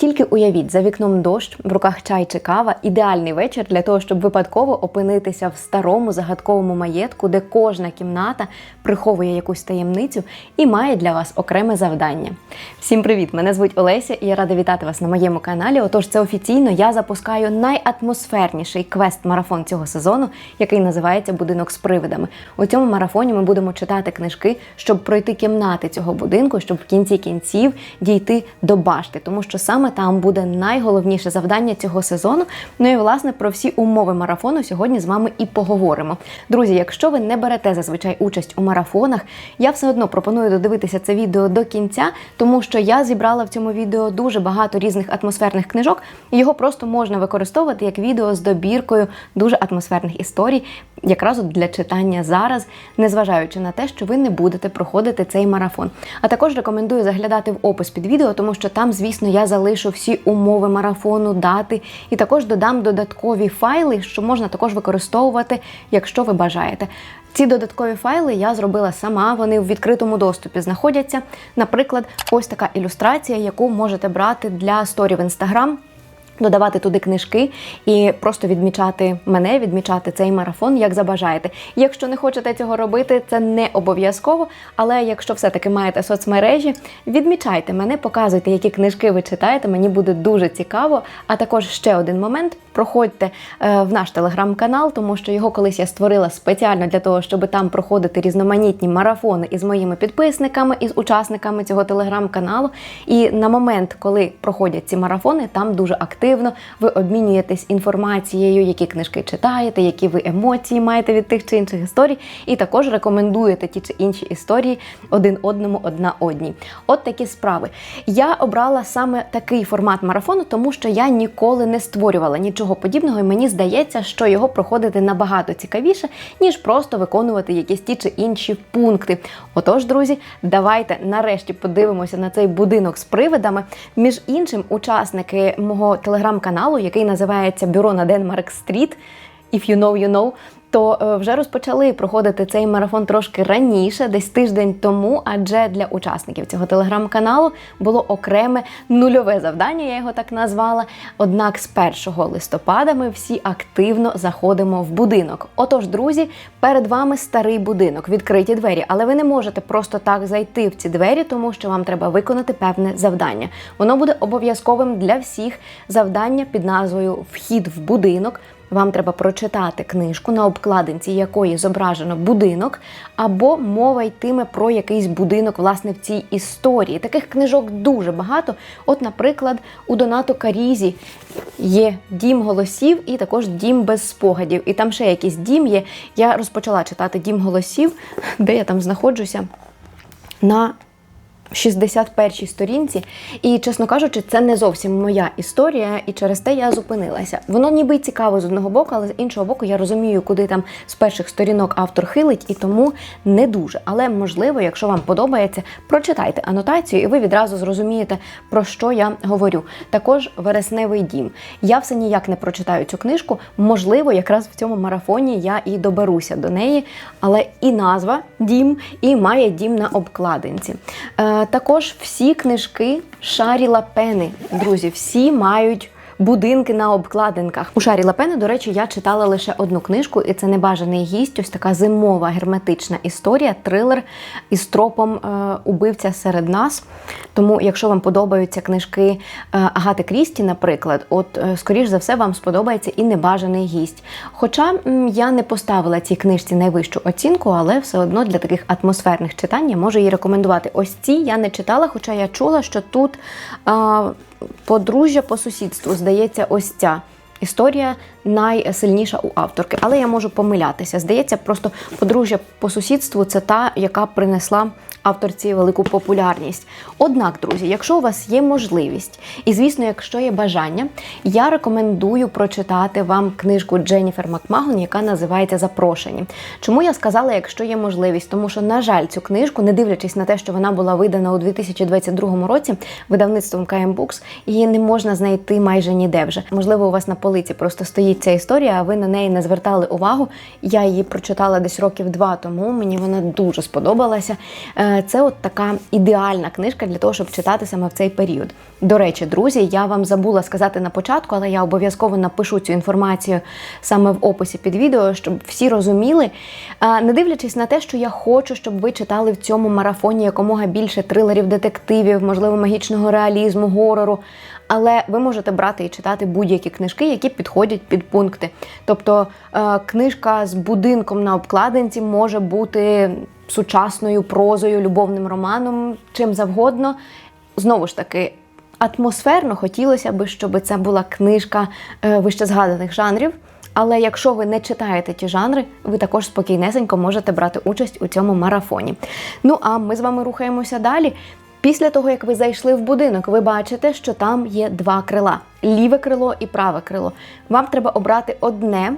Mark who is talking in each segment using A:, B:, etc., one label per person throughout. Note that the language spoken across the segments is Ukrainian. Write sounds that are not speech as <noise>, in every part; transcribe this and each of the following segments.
A: Тільки уявіть, за вікном дощ, в руках чай чи кава ідеальний вечір для того, щоб випадково опинитися в старому загадковому маєтку, де кожна кімната приховує якусь таємницю і має для вас окреме завдання. Всім привіт! Мене звуть Олеся, і я рада вітати вас на моєму каналі. Отож, це офіційно я запускаю найатмосферніший квест-марафон цього сезону, який називається Будинок з привидами. У цьому марафоні ми будемо читати книжки, щоб пройти кімнати цього будинку, щоб в кінці кінців дійти до башти, тому що саме там буде найголовніше завдання цього сезону. Ну і власне про всі умови марафону сьогодні з вами і поговоримо. Друзі, якщо ви не берете зазвичай участь у марафонах, я все одно пропоную додивитися це відео до кінця, тому що я зібрала в цьому відео дуже багато різних атмосферних книжок, його просто можна використовувати як відео з добіркою дуже атмосферних історій, якраз от для читання зараз, незважаючи на те, що ви не будете проходити цей марафон. А також рекомендую заглядати в опис під відео, тому що там, звісно, я залишу всі умови марафону, дати, і також додам додаткові файли, що можна також використовувати, якщо ви бажаєте. Ці додаткові файли я зробила сама, вони в відкритому доступі знаходяться. Наприклад, ось така ілюстрація, яку можете брати для сторі в інстаграм. Додавати туди книжки і просто відмічати мене, відмічати цей марафон, як забажаєте. Якщо не хочете цього робити, це не обов'язково. Але якщо все-таки маєте соцмережі, відмічайте мене, показуйте, які книжки ви читаєте. Мені буде дуже цікаво. А також ще один момент: проходьте е, в наш телеграм-канал, тому що його колись я створила спеціально для того, щоб там проходити різноманітні марафони із моїми підписниками, із учасниками цього телеграм-каналу. І на момент, коли проходять ці марафони, там дуже активно ви обмінюєтесь інформацією, які книжки читаєте, які ви емоції маєте від тих чи інших історій, і також рекомендуєте ті чи інші історії один одному, одна одній. От такі справи. Я обрала саме такий формат марафону, тому що я ніколи не створювала нічого подібного, і мені здається, що його проходити набагато цікавіше, ніж просто виконувати якісь ті чи інші пункти. Отож, друзі, давайте нарешті подивимося на цей будинок з привидами. Між іншим, учасники мого телеграм-каналу, який називається Бюро на Денмарк Стріт. If you know, you know, то е, вже розпочали проходити цей марафон трошки раніше, десь тиждень тому, адже для учасників цього телеграм-каналу було окреме нульове завдання, я його так назвала. Однак з 1 листопада ми всі активно заходимо в будинок. Отож, друзі, перед вами старий будинок, відкриті двері, але ви не можете просто так зайти в ці двері, тому що вам треба виконати певне завдання. Воно буде обов'язковим для всіх завдання під назвою Вхід в будинок. Вам треба прочитати книжку, на обкладинці якої зображено будинок, або мова йтиме про якийсь будинок власне в цій історії. Таких книжок дуже багато. От, наприклад, у Донато Карізі є дім голосів і також дім без спогадів. І там ще якийсь дім є. Я розпочала читати дім голосів, де я там знаходжуся на 61-й сторінці, і, чесно кажучи, це не зовсім моя історія, і через те я зупинилася. Воно ніби цікаво з одного боку, але з іншого боку, я розумію, куди там з перших сторінок автор хилить, і тому не дуже. Але можливо, якщо вам подобається, прочитайте анотацію, і ви відразу зрозумієте, про що я говорю. Також вересневий дім. Я все ніяк не прочитаю цю книжку. Можливо, якраз в цьому марафоні я і доберуся до неї, але і назва дім, і має дім на обкладинці. Е, також всі книжки Шаріла Пени. друзі, всі мають. Будинки на обкладинках. У Шарі Лапени, до речі, я читала лише одну книжку, і це небажаний гість. Ось така зимова герметична історія, трилер із тропом е, убивця серед нас. Тому, якщо вам подобаються книжки е, Агати Крісті, наприклад, от е, скоріш за все вам сподобається і небажаний гість. Хоча я не поставила цій книжці найвищу оцінку, але все одно для таких атмосферних читань я можу її рекомендувати. Ось ці я не читала, хоча я чула, що тут. Е, Подружжя по сусідству, здається, ось ця історія найсильніша у авторки. Але я можу помилятися. Здається, просто подружжя по сусідству це та, яка принесла авторці велику популярність. Однак, друзі, якщо у вас є можливість, і звісно, якщо є бажання, я рекомендую прочитати вам книжку Дженніфер Макмагон, яка називається Запрошені. Чому я сказала, якщо є можливість? Тому що, на жаль, цю книжку, не дивлячись на те, що вона була видана у 2022 році видавництвом KM Books, її не можна знайти майже ніде вже. Можливо, у вас на полиці просто стоїть стоїть ця історія, а ви на неї не звертали увагу. Я її прочитала десь років два тому. Мені вона дуже сподобалася. Е, Це от така ідеальна книжка для того, щоб читати саме в цей період. До речі, друзі, я вам забула сказати на початку, але я обов'язково напишу цю інформацію саме в описі під відео, щоб всі розуміли. Е, Не дивлячись на те, що я хочу, щоб ви читали в цьому марафоні якомога більше трилерів, детективів, можливо, магічного реалізму, горору. Але ви можете брати і читати будь-які книжки, які підходять під пункти. Тобто е, книжка з будинком на обкладинці може бути сучасною прозою, любовним романом, чим завгодно. Знову ж таки, атмосферно хотілося б, щоб це була книжка е, вище згаданих жанрів. Але якщо ви не читаєте ті жанри, ви також спокійнесенько можете брати участь у цьому марафоні. Ну а ми з вами рухаємося далі. Після того, як ви зайшли в будинок, ви бачите, що там є два крила: ліве крило і праве крило. Вам треба обрати одне.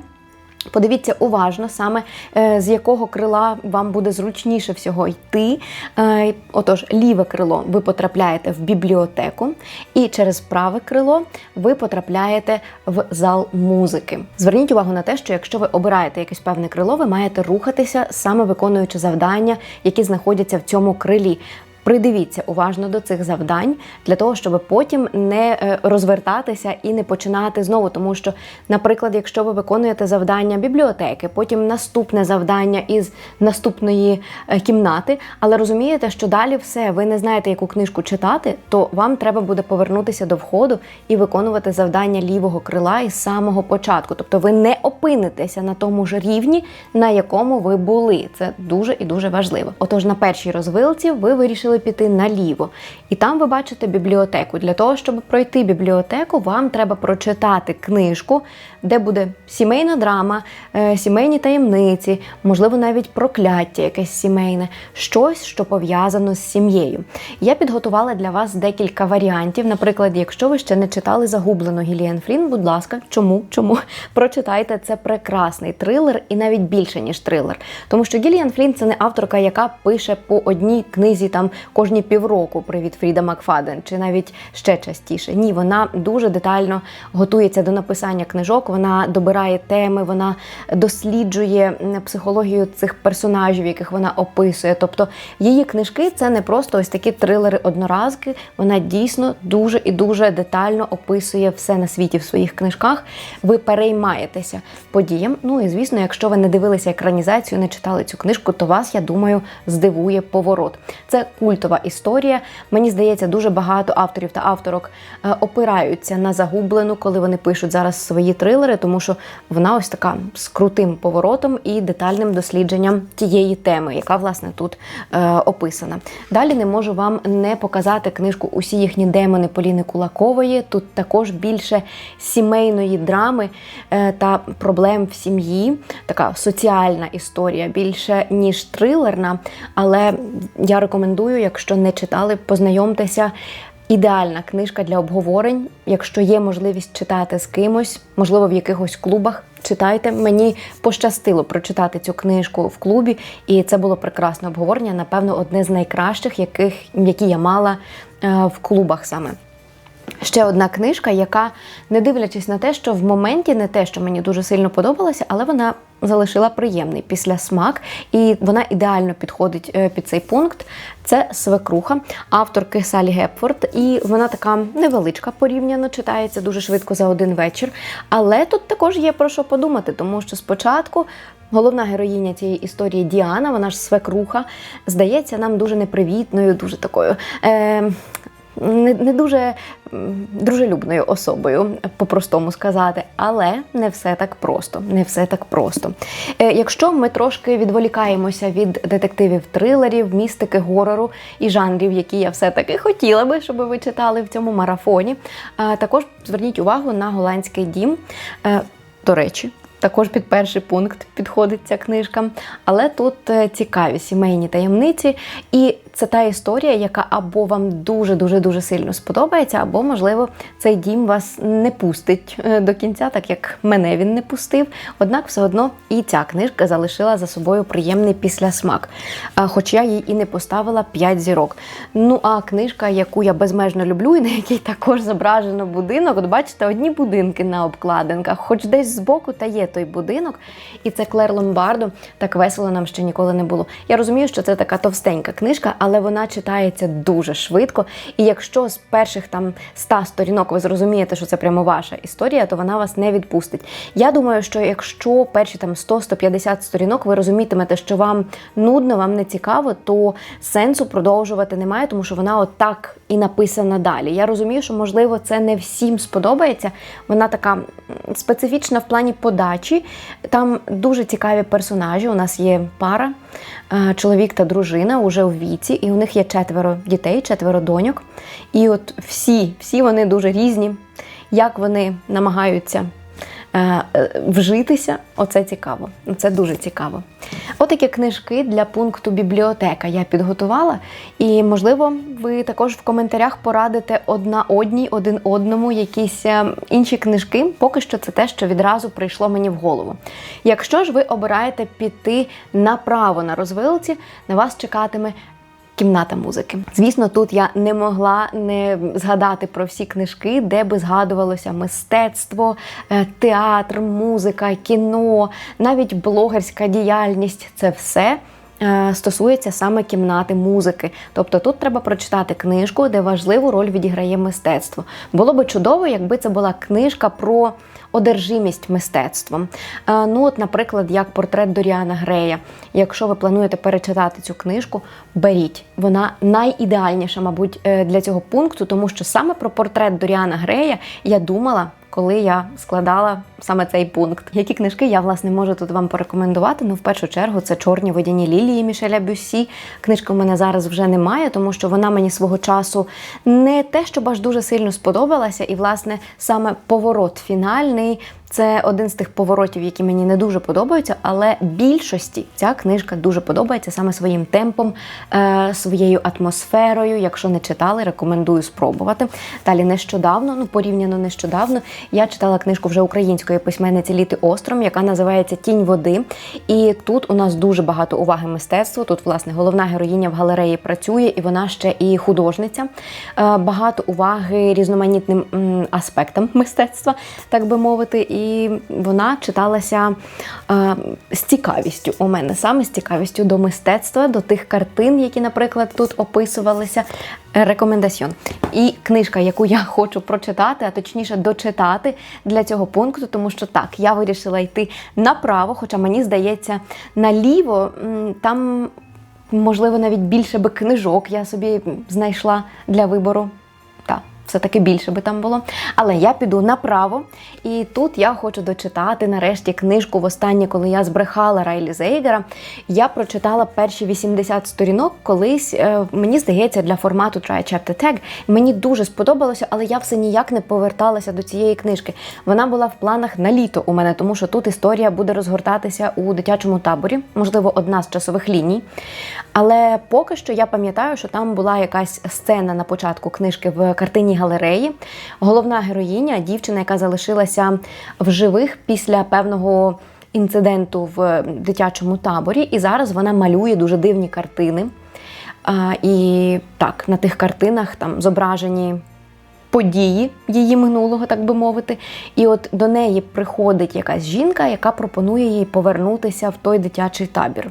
A: Подивіться уважно, саме е, з якого крила вам буде зручніше всього йти. Е, Отож, ліве крило ви потрапляєте в бібліотеку, і через праве крило ви потрапляєте в зал музики. Зверніть увагу на те, що якщо ви обираєте якесь певне крило, ви маєте рухатися саме виконуючи завдання, які знаходяться в цьому крилі. Придивіться уважно до цих завдань для того, щоб потім не е, розвертатися і не починати знову. Тому що, наприклад, якщо ви виконуєте завдання бібліотеки, потім наступне завдання із наступної е, кімнати, але розумієте, що далі все, ви не знаєте, яку книжку читати, то вам треба буде повернутися до входу і виконувати завдання лівого крила із самого початку. Тобто ви не опинитеся на тому ж рівні, на якому ви були. Це дуже і дуже важливо. Отож, на першій розвилці ви вирішили піти наліво, і там ви бачите бібліотеку. Для того, щоб пройти бібліотеку, вам треба прочитати книжку, де буде сімейна драма, е, сімейні таємниці, можливо, навіть прокляття якесь сімейне, щось, що пов'язано з сім'єю. Я підготувала для вас декілька варіантів. Наприклад, якщо ви ще не читали загублену Гіліан Флін, будь ласка, чому? Чому? <laughs> Прочитайте це прекрасний трилер і навіть більше, ніж трилер. Тому що Гіліан Флін це не авторка, яка пише по одній книзі там кожні півроку. Привіт, Фріда Макфаден, чи навіть ще частіше. Ні, вона дуже детально готується до написання книжок. Вона добирає теми, вона досліджує психологію цих персонажів, яких вона описує. Тобто її книжки це не просто ось такі трилери одноразки. Вона дійсно дуже і дуже детально описує все на світі в своїх книжках. Ви переймаєтеся подіям. Ну і звісно, якщо ви не дивилися екранізацію, не читали цю книжку, то вас, я думаю, здивує поворот. Це культова історія. Мені здається, дуже багато авторів та авторок е, опираються на загублену, коли вони пишуть зараз свої трилери, тому що вона ось така з крутим поворотом і детальним дослідженням тієї теми, яка власне тут е, описана. Далі не можу вам не показати книжку Усі їхні демони Поліни Кулакової. Тут також більше сімейної драми е, та проблем в сім'ї, така соціальна історія, більше ніж трилерна. Але я рекомендую, якщо не читали, познайомтеся. Ідеальна книжка для обговорень. Якщо є можливість читати з кимось, можливо, в якихось клубах. Читайте. Мені пощастило прочитати цю книжку в клубі, і це було прекрасне обговорення. Напевно, одне з найкращих, яких які я мала е, в клубах саме. Ще одна книжка, яка, не дивлячись на те, що в моменті не те, що мені дуже сильно подобалося, але вона залишила приємний післясмак, і вона ідеально підходить е, під цей пункт. Це свекруха авторки Салі Гепфорд. І вона така невеличка порівняно читається дуже швидко за один вечір. Але тут також є про що подумати, тому що спочатку. Головна героїня цієї історії Діана, вона ж свекруха, здається нам дуже непривітною, дуже такою. Е, не, не дуже дружелюбною особою, по-простому сказати, але не все так просто. Не все так просто. Е, якщо ми трошки відволікаємося від детективів трилерів, містики, горору і жанрів, які я все-таки хотіла би, щоб ви читали в цьому марафоні, також зверніть увагу на голландський дім. Е, до речі, також під перший пункт підходить ця книжка. Але тут е, цікаві сімейні таємниці. І це та історія, яка або вам дуже дуже дуже сильно сподобається, або, можливо, цей дім вас не пустить е, до кінця, так як мене він не пустив. Однак, все одно і ця книжка залишила за собою приємний післясмак. Хоч я їй і не поставила 5 зірок. Ну а книжка, яку я безмежно люблю, і на якій також зображено будинок. От бачите, одні будинки на обкладинках, хоч десь збоку та є той будинок. І це Клер Ломбардо. Так весело нам ще ніколи не було. Я розумію, що це така товстенька книжка, але вона читається дуже швидко. І якщо з перших там 100 сторінок ви зрозумієте, що це прямо ваша історія, то вона вас не відпустить. Я думаю, що якщо перші там 100-150 сторінок ви розумітимете, що вам нудно, вам не цікаво, то сенсу продовжувати немає, тому що вона отак і написана далі. Я розумію, що можливо це не всім сподобається. Вона така специфічна в плані подачі. Там дуже цікаві персонажі. У нас є пара, е, чоловік та дружина уже у віці, і у них є четверо дітей, четверо доньок. І от всі, всі вони дуже різні. Як вони намагаються е, е, вжитися, оце цікаво. Це дуже цікаво. Отакі книжки для пункту бібліотека я підготувала. І, можливо, ви також в коментарях порадите одна одній, один одному якісь е, інші книжки. Поки що це те, що відразу прийшло мені в голову. Якщо ж ви обираєте піти направо на розвилці, на вас чекатиме Кімната музики. Звісно, тут я не могла не згадати про всі книжки, де би згадувалося мистецтво, е, театр, музика, кіно, навіть блогерська діяльність це все. Е, Стосується саме кімнати музики, тобто тут треба прочитати книжку, де важливу роль відіграє мистецтво. Було би чудово, якби це була книжка про одержимість мистецтвом. Е, Ну, от, наприклад, як портрет Доріана Грея. Якщо ви плануєте перечитати цю книжку, беріть. Вона найідеальніша, мабуть, е, для цього пункту, тому що саме про портрет Доріана Грея я думала. Коли я складала саме цей пункт, які книжки я власне можу тут вам порекомендувати. Ну, в першу чергу, це чорні водяні лілії Мішеля Бюсі. Книжка в мене зараз вже немає, тому що вона мені свого часу не те, щоб аж дуже сильно сподобалася, і власне саме поворот фінальний. Це один з тих поворотів, які мені не дуже подобаються, але більшості ця книжка дуже подобається саме своїм темпом, е, своєю атмосферою. Якщо не читали, рекомендую спробувати. Далі нещодавно, ну порівняно нещодавно, я читала книжку вже української письменниці Літи Остром, яка називається Тінь води. І тут у нас дуже багато уваги мистецтву. Тут, власне, головна героїня в галереї працює, і вона ще і художниця. Е, Багато уваги різноманітним аспектам мистецтва, так би мовити. І вона читалася е, з цікавістю у мене, саме з цікавістю до мистецтва, до тих картин, які, наприклад, тут описувалися. Е, Рекомендаціон. І книжка, яку я хочу прочитати, а точніше дочитати для цього пункту, тому що так, я вирішила йти направо, хоча мені здається, наліво там, можливо, навіть більше би книжок я собі знайшла для вибору. Так, все-таки більше би там було. Але я піду направо, і тут я хочу дочитати нарешті книжку востаннє, коли я збрехала Райлі Зейгера. Я прочитала перші 80 сторінок колись, е, мені здається, для формату Try Chapter Tag. Мені дуже сподобалося, але я все ніяк не поверталася до цієї книжки. Вона була в планах на літо у мене, тому що тут історія буде розгортатися у дитячому таборі, можливо, одна з часових ліній. Але поки що я пам'ятаю, що там була якась сцена на початку книжки в картині галереї. Головна героїня, дівчина, яка залишилася в живих після певного інциденту в дитячому таборі, і зараз вона малює дуже дивні картини. А, і так, на тих картинах там зображені події її минулого, так би мовити. І от до неї приходить якась жінка, яка пропонує їй повернутися в той дитячий табір.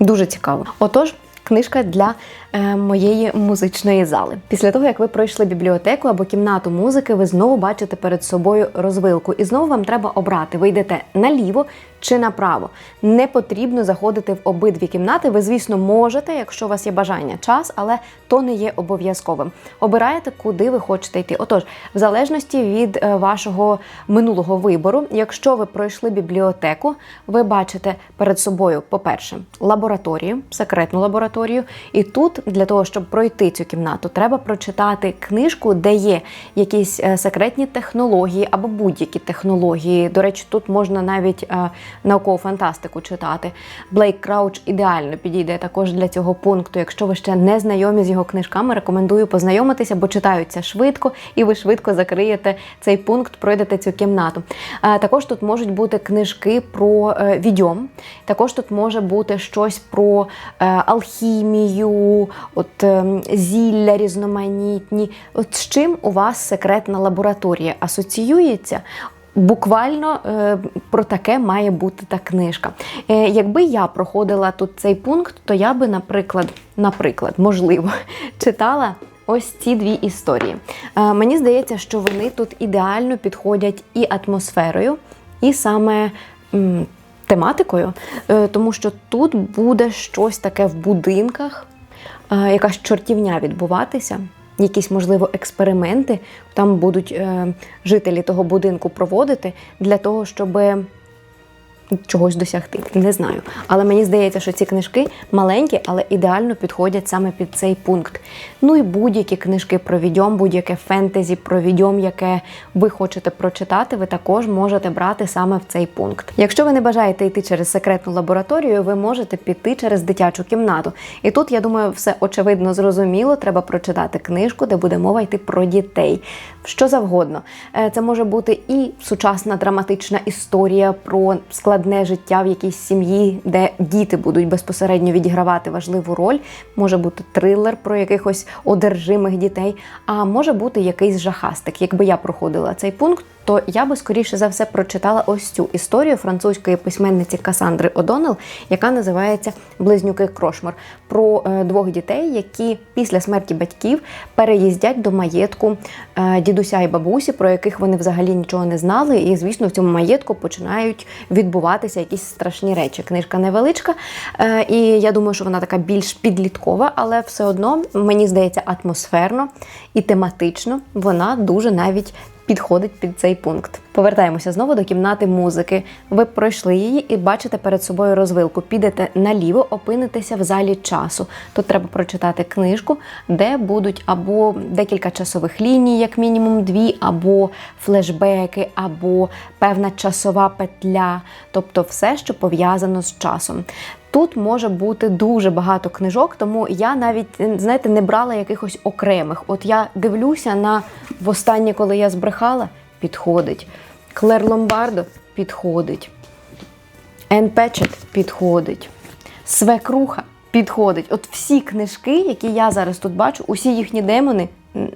A: Дуже цікаво. Отож, книжка для е, моєї музичної зали. Після того, як ви пройшли бібліотеку або кімнату музики, ви знову бачите перед собою розвилку. І знову вам треба обрати: ви йдете наліво чи направо. Не потрібно заходити в обидві кімнати. Ви, звісно, можете, якщо у вас є бажання, час, але то не є обов'язковим. Обираєте, куди ви хочете йти. Отож, в залежності від е, вашого минулого вибору, якщо ви пройшли бібліотеку, ви бачите перед собою, по-перше, лабораторію, секретну лабораторію. І тут для того, щоб пройти цю кімнату, треба прочитати книжку, де є якісь е, секретні технології або будь-які технології. До речі, тут можна навіть е, наукову фантастику читати. Блейк Крауч ідеально підійде також для цього пункту. Якщо ви ще не знайомі з його книжками, рекомендую познайомитися, бо читаються швидко, і ви швидко закриєте цей пункт, пройдете цю кімнату. Е, Також тут можуть бути книжки про е, відьом, також тут може бути щось про е, алхімію, от е, зілля різноманітні. От з чим у вас секретна лабораторія асоціюється? Буквально е, про таке має бути та книжка. Е, якби я проходила тут цей пункт, то я би, наприклад, наприклад, можливо, <laughs> читала ось ці дві історії. Е, мені здається, що вони тут ідеально підходять і атмосферою, і саме. Тематикою, тому що тут буде щось таке в будинках, якась чортівня відбуватися, якісь, можливо, експерименти там будуть е, жителі того будинку проводити для того, щоб чогось досягти. Не знаю. Але мені здається, що ці книжки маленькі, але ідеально підходять саме під цей пункт. Ну і будь-які книжки про відьом, будь-яке фентезі про відьом, яке ви хочете прочитати, ви також можете брати саме в цей пункт. Якщо ви не бажаєте йти через секретну лабораторію, ви можете піти через дитячу кімнату. І тут, я думаю, все очевидно зрозуміло. Треба прочитати книжку, де буде мова йти про дітей. Що завгодно. Е, Це може бути і сучасна драматична історія про складне життя в якійсь сім'ї, де діти будуть безпосередньо відігравати важливу роль. Може бути трилер про якихось одержимих дітей, а може бути якийсь жахастик. Якби я проходила цей пункт, то я би скоріше за все прочитала ось цю історію французької письменниці Касандри Одонел, яка називається Близнюки Крошмар, про е, двох дітей, які після смерті батьків переїздять до маєтку е, дідуся і бабусі, про яких вони взагалі нічого не знали. І, звісно, в цьому маєтку починають відбуватися якісь страшні речі. Книжка невеличка, е, і я думаю, що вона така більш підліткова, але все одно мені здається атмосферно і тематично вона дуже навіть підходить під цей пункт. Повертаємося знову до кімнати музики. Ви пройшли її і бачите перед собою розвилку. Підете наліво, опинитеся в залі часу. Тут треба прочитати книжку, де будуть або декілька часових ліній, як мінімум дві, або флешбеки, або певна часова петля, тобто все, що пов'язано з часом. Тут може бути дуже багато книжок, тому я навіть знаєте не брала якихось окремих. От я дивлюся на востаннє, коли я збрехала, підходить. Клер Ломбардо підходить. Ен Печет підходить. Свекруха підходить. От всі книжки, які я зараз тут бачу, усі їхні демони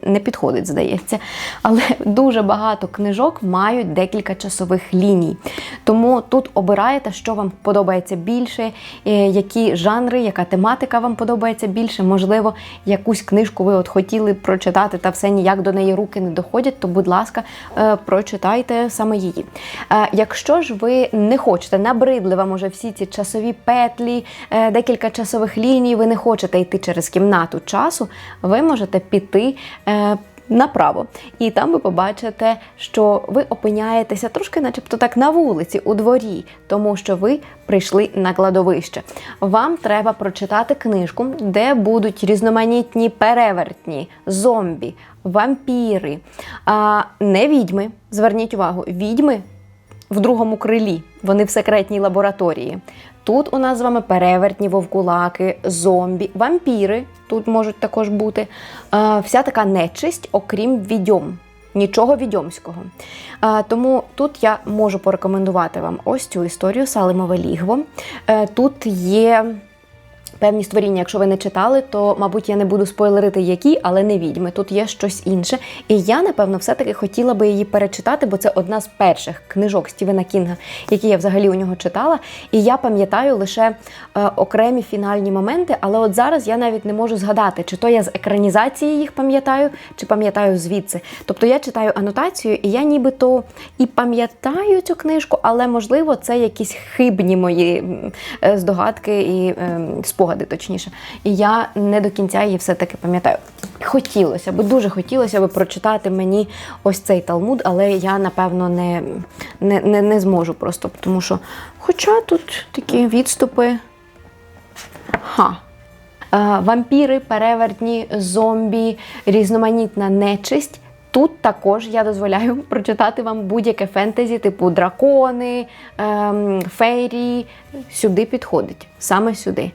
A: не підходить, здається. Але дуже багато книжок мають декілька часових ліній. Тому тут обираєте, що вам подобається більше, е, які жанри, яка тематика вам подобається більше. Можливо, якусь книжку ви от хотіли прочитати, та все ніяк до неї руки не доходять, то, будь ласка, е, прочитайте саме її. Е, Якщо ж ви не хочете, набридли вам уже всі ці часові петлі, декілька часових ліній, ви не хочете йти через кімнату часу, ви можете піти. Е, Направо, і там ви побачите, що ви опиняєтеся трошки, начебто так, на вулиці, у дворі, тому що ви прийшли на кладовище. Вам треба прочитати книжку, де будуть різноманітні перевертні, зомбі, вампіри, а не відьми. Зверніть увагу, відьми в другому крилі. Вони в секретній лабораторії. Тут у нас з вами перевертні вовкулаки, зомбі, вампіри тут можуть також бути. Вся така нечисть, окрім відьом. Нічого відьомського. Е, Тому тут я можу порекомендувати вам ось цю історію Салимове лігво. Е, Тут є певні створіння, якщо ви не читали, то, мабуть, я не буду спойлерити, які, але не відьми. Тут є щось інше. І я, напевно, все-таки хотіла би її перечитати, бо це одна з перших книжок Стівена Кінга, які я взагалі у нього читала. І я пам'ятаю лише е, окремі фінальні моменти, але от зараз я навіть не можу згадати, чи то я з екранізації їх пам'ятаю, чи пам'ятаю звідси. Тобто я читаю анотацію, і я нібито і пам'ятаю цю книжку, але можливо це якісь хибні мої е, здогадки і е, спогади, точніше. І я не до кінця її все-таки пам'ятаю. Хотілося б, дуже хотілося б прочитати мені ось цей талмуд, але я напевно не, не, не, не зможу просто, тому що, хоча тут такі відступи. Ха. Е, Вампіри, перевертні, зомбі, різноманітна нечисть Тут також я дозволяю прочитати вам будь-яке фентезі, типу дракони, ем, фейрі. Сюди підходить, саме сюди.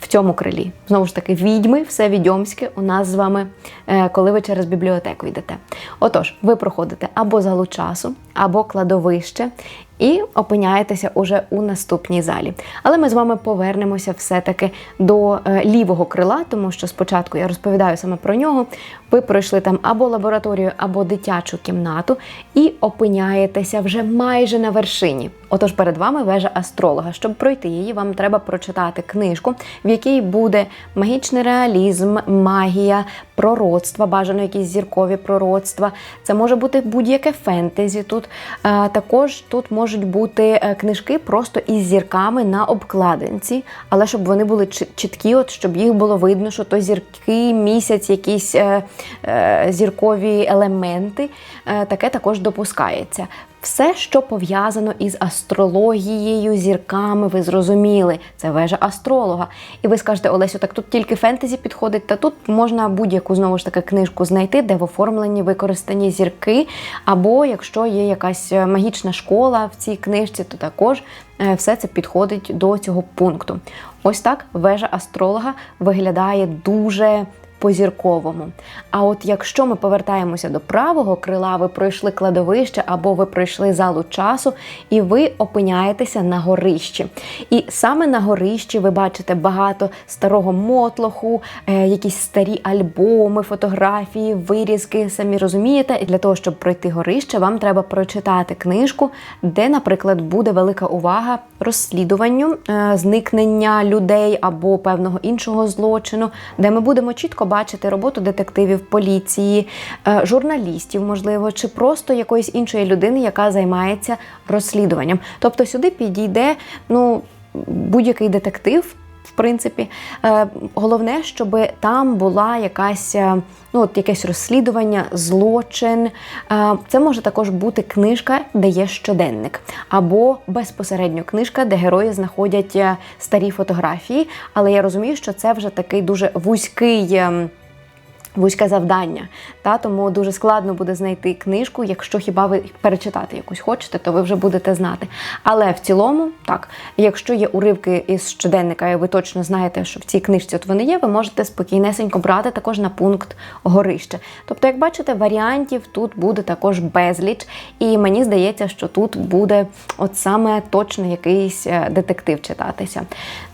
A: В цьому крилі. Знову ж таки, відьми, все відьомське у нас з вами, е, коли ви через бібліотеку йдете. Отож, ви проходите або залу часу, або кладовище, і опиняєтеся уже у наступній залі. Але ми з вами повернемося все-таки до е, лівого крила, тому що спочатку я розповідаю саме про нього. Ви пройшли там або лабораторію, або дитячу кімнату, і опиняєтеся вже майже на вершині. Отож, перед вами вежа астролога. Щоб пройти її, вам треба прочитати книжку, в якій буде магічний реалізм, магія, пророцтва, бажано якісь зіркові пророцтва. Це може бути будь-яке фентезі. Тут також тут можуть бути е, книжки просто із зірками на обкладинці, але щоб вони були чіткі, от щоб їх було видно, що то зірки, місяць, якісь е, е, зіркові елементи. Е, таке також допускається. Все, що пов'язано із астрологією, зірками, ви зрозуміли, це вежа астролога. І ви скажете, Олесю, так тут тільки фентезі підходить, та тут можна будь-яку знову ж таки книжку знайти, де в оформленні використані зірки. Або якщо є якась е, магічна школа в цій книжці, то також е, все це підходить до цього пункту. Ось так вежа астролога виглядає дуже по-зірковому. А от якщо ми повертаємося до правого крила, ви пройшли кладовище або ви пройшли залу часу, і ви опиняєтеся на горищі. І саме на горищі ви бачите багато старого мотлоху, е, якісь старі альбоми, фотографії, вирізки. Самі розумієте, і для того, щоб пройти горище, вам треба прочитати книжку, де, наприклад, буде велика увага розслідуванню е, зникнення людей або певного іншого злочину, де ми будемо чітко бачити роботу детективів, поліції, е, журналістів, можливо, чи просто якоїсь іншої людини, яка займається розслідуванням. Тобто сюди підійде ну, будь-який детектив. Принципі, Е, головне, щоб там була якась е, ну, от якесь розслідування, злочин. Е, Це може також бути книжка, де є щоденник, або безпосередньо книжка, де герої знаходять старі фотографії. Але я розумію, що це вже такий дуже вузький. Вузьке завдання, та тому дуже складно буде знайти книжку. Якщо хіба ви перечитати якусь хочете, то ви вже будете знати. Але в цілому, так, якщо є уривки із щоденника, і ви точно знаєте, що в цій книжці от вони є, ви можете спокійнесенько брати також на пункт горище. Тобто, як бачите, варіантів тут буде також безліч, і мені здається, що тут буде от саме точно якийсь е, детектив читатися.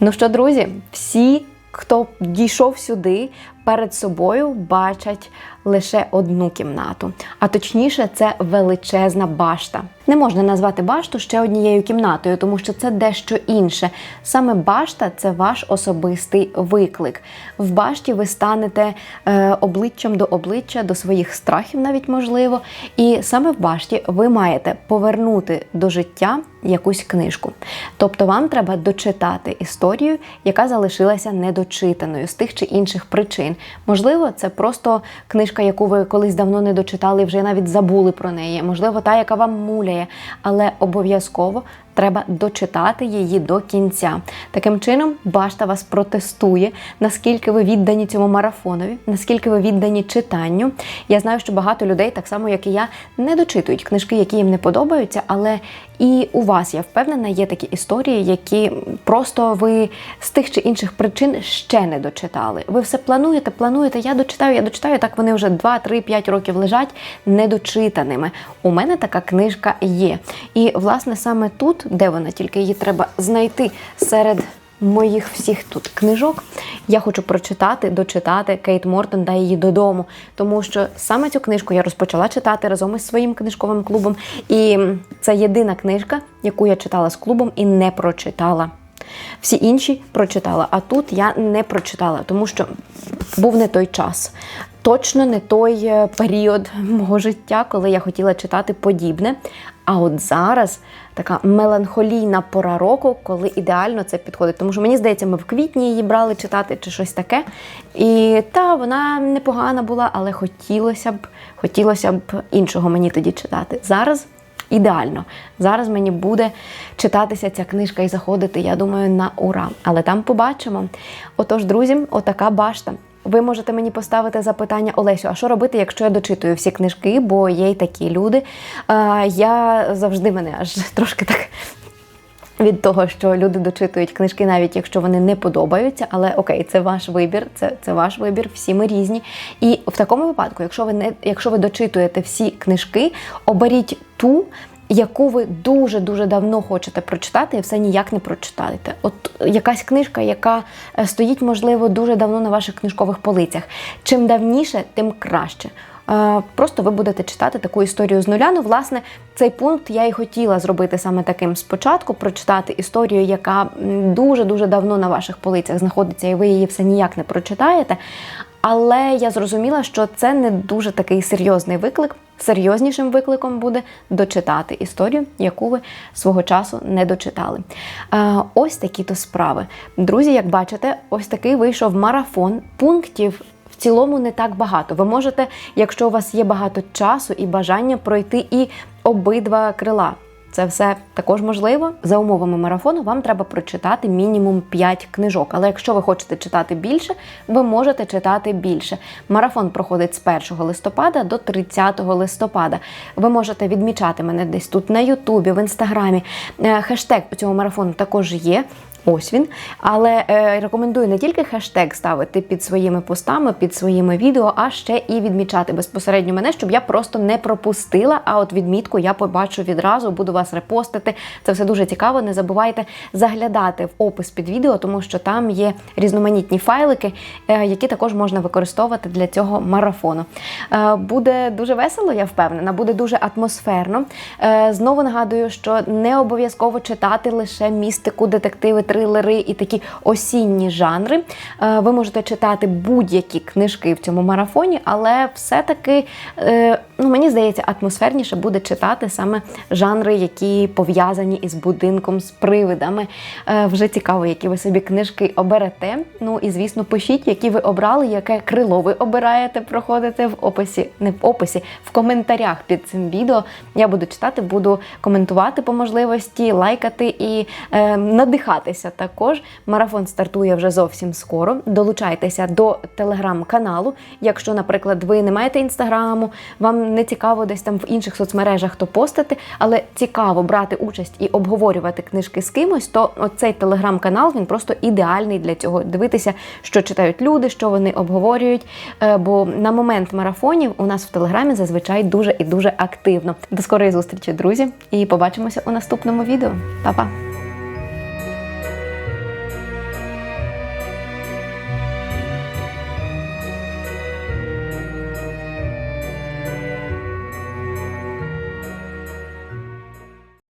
A: Ну що, друзі, всі хто дійшов сюди, перед собою бачать лише одну кімнату. А точніше, це величезна башта. Не можна назвати башту ще однією кімнатою, тому що це дещо інше. Саме башта це ваш особистий виклик. В башті ви станете е, обличчям до обличчя, до своїх страхів, навіть можливо. І саме в башті ви маєте повернути до життя якусь книжку. Тобто вам треба дочитати історію, яка залишилася недочитаною з тих чи інших причин. Можливо, це просто книжка, яку ви колись давно не дочитали, вже навіть забули про неї. Можливо, та, яка вам муляє, але обов'язково треба дочитати її до кінця. Таким чином, башта вас протестує, наскільки ви віддані цьому марафонові, наскільки ви віддані читанню. Я знаю, що багато людей, так само як і я, не дочитують книжки, які їм не подобаються, але і у вас, я впевнена, є такі історії, які просто ви з тих чи інших причин ще не дочитали. Ви все плануєте, плануєте, я дочитаю, я дочитаю. Так вони вже 2, 3, 5 років лежать недочитаними. У мене така книжка є. І, власне, саме тут, де вона, тільки її треба знайти серед. Моїх всіх тут книжок я хочу прочитати, дочитати Кейт Мортон дай її додому, тому що саме цю книжку я розпочала читати разом із своїм книжковим клубом. І це єдина книжка, яку я читала з клубом і не прочитала. Всі інші прочитала, а тут я не прочитала, тому що був не той час. Точно не той е, період мого життя, коли я хотіла читати подібне. А от зараз така меланхолійна пора року, коли ідеально це підходить. Тому що мені здається, ми в квітні її брали читати чи щось таке. І та вона непогана була, але хотілося б, хотілося б іншого мені тоді читати. Зараз ідеально. Зараз мені буде читатися ця книжка і заходити, я думаю, на ура. Але там побачимо. Отож, друзі, отака башта. Ви можете мені поставити запитання Олесю, а що робити, якщо я дочитую всі книжки, бо є й такі люди. Я завжди мене аж <laughs> трошки так. Від того, що люди дочитують книжки, навіть якщо вони не подобаються, але окей, це ваш вибір, це, це ваш вибір, всі ми різні. І в такому випадку, якщо ви не якщо ви дочитуєте всі книжки, оберіть ту, яку ви дуже дуже давно хочете прочитати, і все ніяк не прочитаєте. От якась книжка, яка е, стоїть, можливо, дуже давно на ваших книжкових полицях. Чим давніше, тим краще. Е, Просто ви будете читати таку історію з нуля. Ну, власне, цей пункт я і хотіла зробити саме таким спочатку: прочитати історію, яка дуже дуже давно на ваших полицях знаходиться, і ви її все ніяк не прочитаєте. Але я зрозуміла, що це не дуже такий серйозний виклик. Серйознішим викликом буде дочитати історію, яку ви свого часу не дочитали. Е, ось такі то справи. Друзі, як бачите, ось такий вийшов марафон пунктів. В цілому не так багато. Ви можете, якщо у вас є багато часу і бажання, пройти і обидва крила. Це все також можливо. За умовами марафону вам треба прочитати мінімум 5 книжок. Але якщо ви хочете читати більше, ви можете читати більше. Марафон проходить з 1 листопада до 30 листопада. Ви можете відмічати мене десь тут на Ютубі, в інстаграмі. Е, Хештег по цьому марафону також є. Ось він. Але е, рекомендую не тільки хештег ставити під своїми постами, під своїми відео, а ще і відмічати безпосередньо мене, щоб я просто не пропустила. А от відмітку я побачу відразу, буду вас репостити. Це все дуже цікаво. Не забувайте заглядати в опис під відео, тому що там є різноманітні файлики, е, які також можна використовувати для цього марафону. Е, буде дуже весело, я впевнена, буде дуже атмосферно. Е, знову нагадую, що не обов'язково читати лише містику, детективи трилери і такі осінні жанри. Е, Ви можете читати будь-які книжки в цьому марафоні, але все-таки, е, ну мені здається, атмосферніше буде читати саме жанри, які пов'язані із будинком, з привидами. Е, Вже цікаво, які ви собі книжки оберете. Ну і звісно, пишіть, які ви обрали, яке крило ви обираєте, проходите в описі, не в описі, в коментарях під цим відео. Я буду читати, буду коментувати по можливості, лайкати і е, надихатися також. Марафон стартує вже зовсім скоро. Долучайтеся до телеграм-каналу. Якщо, наприклад, ви не маєте інстаграму, вам не цікаво десь там в інших соцмережах то постати, але цікаво брати участь і обговорювати книжки з кимось, то оцей телеграм-канал він просто ідеальний для цього. Дивитися, що читають люди, що вони обговорюють. Е, Бо на момент марафонів у нас в телеграмі зазвичай дуже і дуже активно. До скорої зустрічі, друзі, і побачимося у наступному відео. Па-па!